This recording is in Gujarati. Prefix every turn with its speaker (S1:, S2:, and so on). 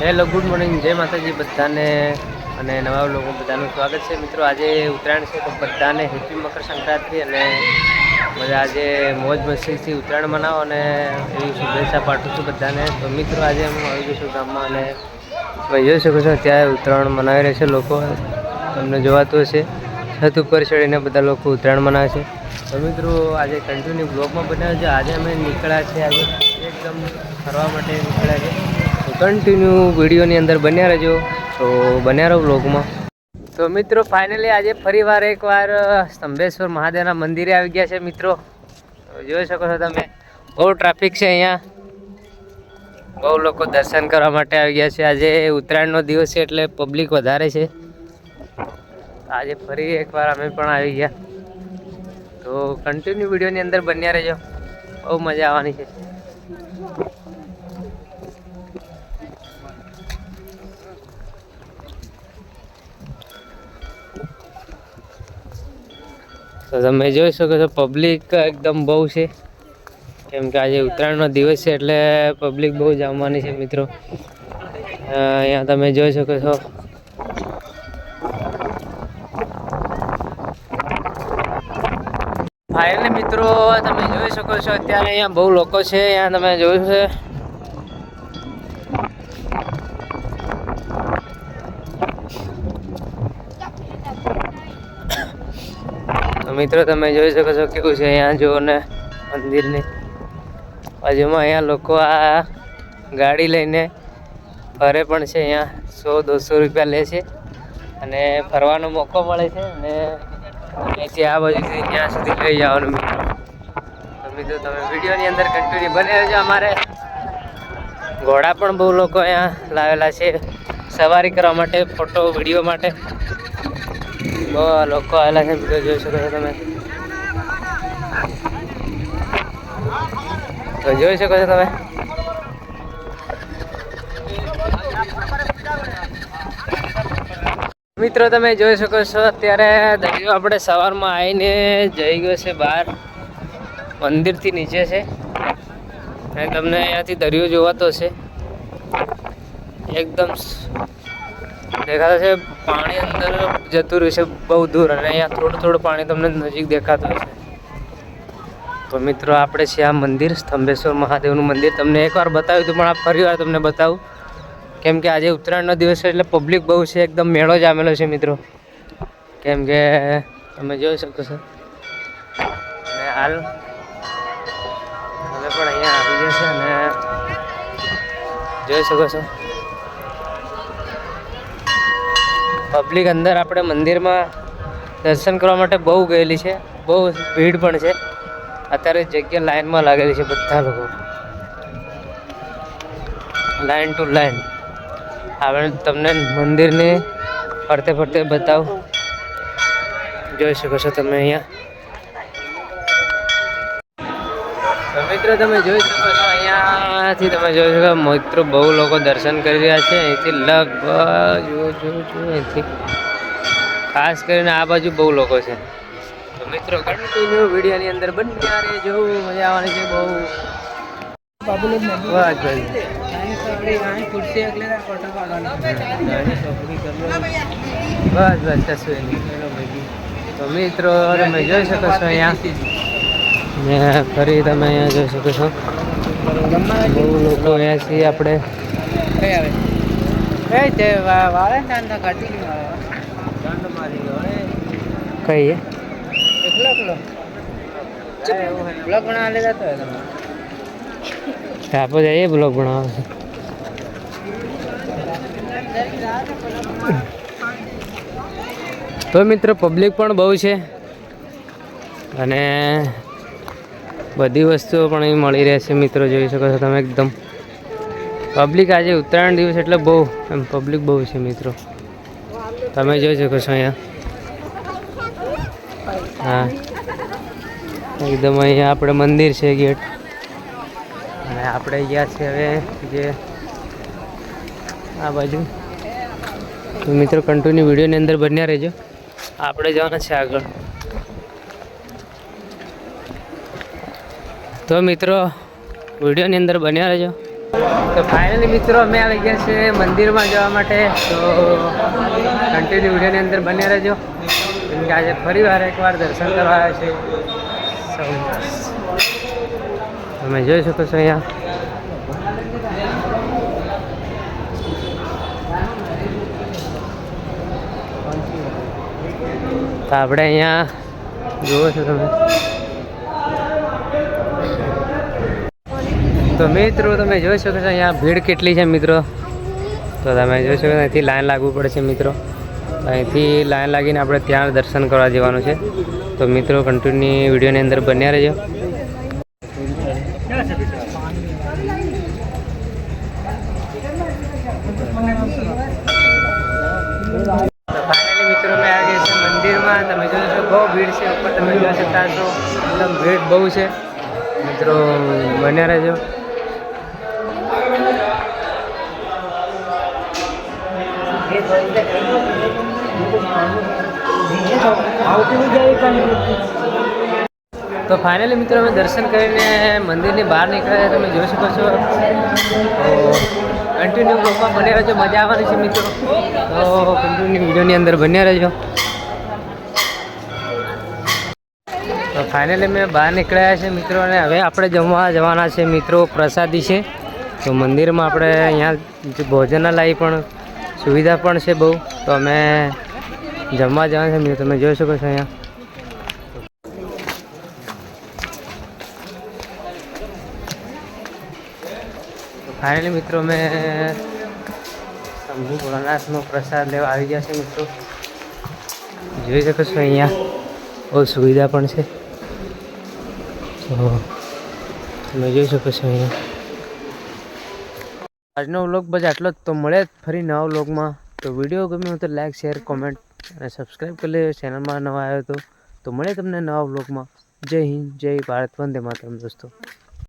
S1: Hello, good morning. જય માતાજી બધાને અને નવા લોકો બધાનું સ્વાગત છે. મિત્રો, આજે ઉત્તરાયણ છે તો બધાને હેપી મકર સંક્રાંતિ અને બધા આજે મોજ મસ્તીથી ઉત્તરાયણ મનાવો અને એવી શુભેચ્છા પાઠવું છું બધાને. તો મિત્રો, આજે હું આવી ગયો છું ગામમાં અને તમે જોઈ શકો છો અત્યારે ઉત્તરાયણ મનાવી રહ્યા છે લોકો. તમને જોવાતું હશે. છત ઉપર ચડીને બધા લોકો ઉત્તરાયણ મનાવે છે. તો મિત્રો, આજે કન્ટિન્યુ બ્લોગમાં બનાવ્યો છે. આજે અમે નીકળ્યા છે આજે એકદમ ફરવા માટે નીકળ્યા છે કન્ટિન્યુ વિડીયોની અંદર બન્યા રહેજો. તો બન્યા રહો બ્લોગમાં તો મિત્રો ફાઇનલી આજે ફરીવાર એકવાર સ્તંભેશ્વર મહાદેવના મંદિરે આવી ગયા છે મિત્રો. જોઈ શકો છો તમે, બહુ ટ્રાફિક છે અહીંયા. બહુ લોકો દર્શન કરવા માટે આવી ગયા છે. આજે ઉત્તરાયણનો દિવસ છે એટલે પબ્લિક વધારે છે. આજે ફરી એકવાર અમે પણ આવી ગયા. તો કન્ટિન્યુ વિડીયોની અંદર બન્યા રહેજો. બહુ મજા આવવાની છે. તો તમે જોઈ શકો છો પબ્લિક એકદમ બહુ છે. કેમ કે આજે ઉત્તરાયણનો દિવસ છે એટલે પબ્લિક બહુ જમવાની છે મિત્રો. અહીંયા તમે જોઈ શકો છો. ફાઇનલી મિત્રો, તમે જોઈ શકો છો, અત્યારે અહીંયા બહુ લોકો છે, અહીંયા તમે જોયું છે. તો મિત્રો, તમે જોઈ શકો છો કેવું છે અહીંયા જુઓ ને મંદિરની બાજુમાં અહીંયા લોકો આ ગાડી લઈને ફરે પણ છે અહીંયા. સો, દોઢસો રૂપિયા લે છે અને ફરવાનો મોકો મળે છે અને અહીંથી આ બાજુથી ત્યાં સુધી લઈ જવાનું મિત્રો. તો મિત્રો, તમે વિડીયોની અંદર કન્ટિન્યુ બની રહેજો અમારે. ઘોડા પણ બહુ લોકો અહીંયા લાવેલા છે. સવારી કરવા માટે ફોટો વીડિયો માટે. બહુ લોકો આવેલા છે મિત્રો જોઈ શકો છો તમે તો જોઈ શકો છો તમે મિત્રો, તમે જોઈ શકો છો અત્યારે દરિયો આપણે સવારમાં આવીને જઈ ગયો છે બહાર. મંદિરથી નીચે છે. અને તમને અહીંયાથી દરિયો જોવાતો છે. એકદમ દેખાતો છે પાણી અંદર જતું રહ્યું છે બહુ દૂર અને અહીંયા થોડું થોડું પાણી તમને નજીક દેખાતું છે તો મિત્રો, આપણે છે આ મંદિર, સ્તંભેશ્વર મહાદેવનું મંદિર. તમને એકવાર બતાવ્યું હતું, પણ આ ફરી વાર તમને બતાવું. કેમ કે આજે ઉત્તરાયણનો દિવસ છે એટલે પબ્લિક બહુ છે, એકદમ મેળો જામેલો છે મિત્રો. કેમ કે તમે જોઈ શકો છો. અને હાલ હવે પણ અહીંયા આવી છે અને જોઈ શકો છો. પબ્લિક અંદર આપણે મંદિરમાં દર્શન કરવા માટે બહુ ગયેલી છે. બહુ ભીડ પણ છે. અત્યારે જગ્યા લાઈનમાં લાગેલી છે બધા લોકો. લાઈન ટુ લાઈન આપણે તમને મંદિરની ફરતે ફરતે બતાવું. જોઈ શકો છો તમે અહીંયા. તો મિત્રો, તમે જોઈ શકો છો, અહીંયાથી તમે જોઈ શકો મિત્રો બહુ લોકો દર્શન કરી રહ્યા છે. અહીંથી લગભગ જો જો જો અહીંથી ખાસ કરીને આ બાજુ બહુ લોકો છે. તો મિત્રો કન્ટિન્યુ વિડીયોની અંદર બન્યા રહેજો. મજા આવવાની છે બહુ. વાહ બસ બસ કશું તો મિત્રો, તમે જોઈ શકો છો અહીંયા. ને ફરી તમે અહીંયા જોઈ શકો છો. બહુ લોકો અહીંયા છીએ આપણે. કહીએ? આપણે જઈએ બ્લોગ બનાવવા. તો મિત્રો પબ્લિક પણ બહુ છે. અને બધી વસ્તુઓ પણ અહીં મળી રહે છે, મિત્રો, જોઈ શકો છો તમે એકદમ. પબ્લિક આજે ઉત્તરાયણ દિવસ એટલે બહુ, એમ પબ્લિક બહુ છે, મિત્રો. તમે જોઈ શકો છો અહીંયા. હા. એકદમ અહીંયા આપણે મંદિર છે ગેટ. અને આપણે ગયા છે હવે જે આ બાજુ. તો મિત્રો કન્ટિન્યુ વિડીયોની અંદર બન્યા રહેજો. આપણે જવાના છે આગળ. તો મિત્રો, વિડીયોની અંદર બન્યા રહેજો. તો ફાઇનલી મિત્રો, અમે આવી ગયા છે મંદિરમાં જવા માટે. તો કન્ટિન્યુ વિડીયોની અંદર બન્યા રહેજો. કેમ કે આજે ફરી વાર એકવાર દર્શન કરવા આવ્યા છે. તમે જોઈ શકો છો અહીંયા. તો આપણે અહીંયા જુઓ છો તમે. તો મિત્રો, તમે જોઈ શકો છો અહીંયા ભીડ કેટલી છે મિત્રો. તો તમે જોઈ શકો અહીંથી લાઈન લાગવું પડે છે મિત્રો. અહીંથી લાઈન લાગીને આપણે ત્યાં દર્શન કરવા જવાનું છે. તો મિત્રો કન્ટિન્યુ વિડીયોની અંદર બન્યા રહેજો. મિત્રો, મેં બહુ છે. મિત્રો, બન્યા રહેજો. તો ફાઇનલી મિત્રો અમે દર્શન કરીને મંદિરની બહાર નીકળ્યા તમે જોઈ શકો છો. કન્ટિન્યુ બ્લોગમાં બન્યા રહેજો, મજા આવવાની છે મિત્રો. તો કન્ટિન્યુ વિડીયોની અંદર બન્યા રહેજો. તો ફાઇનલી મેં બહાર નીકળ્યા છે મિત્રો, અને હવે આપણે જમવા જવાના છે મિત્રો, પ્રસાદી છે. તો મંદિરમાં આપણે અહીંયા ભોજનાલય પણ સુવિધા પણ છે બહુ. તો અમે જમવા જવાના છે, મિત્રો. તમે જોઈ શકો છો અહીંયા. ફાઇનલી મિત્રો મેં શંભુ ભોળાનાથનો પ્રસાદ લેવા આવી ગયા છે, મિત્રો. જોઈ શકો છો અહીંયા. બહુ સુવિધા પણ છે. તો તમે જોઈ શકો છો અહીંયા. આજનો વ્લોગ બસ આટલો જ. તો મળે ફરી નવા વ્લોગમાં. તો વીડિયો ગમ્યો તો લાઈક, શેર કોમેન્ટ અને સબસ્ક્રાઈબ કરી લેજો. ચેનલમાં નવા આવ્યો તો. તો મળે તમને નવા વ્લોગમાં. જય હિન્દ, જય ભારત. વંદે માતરમ, દોસ્તો.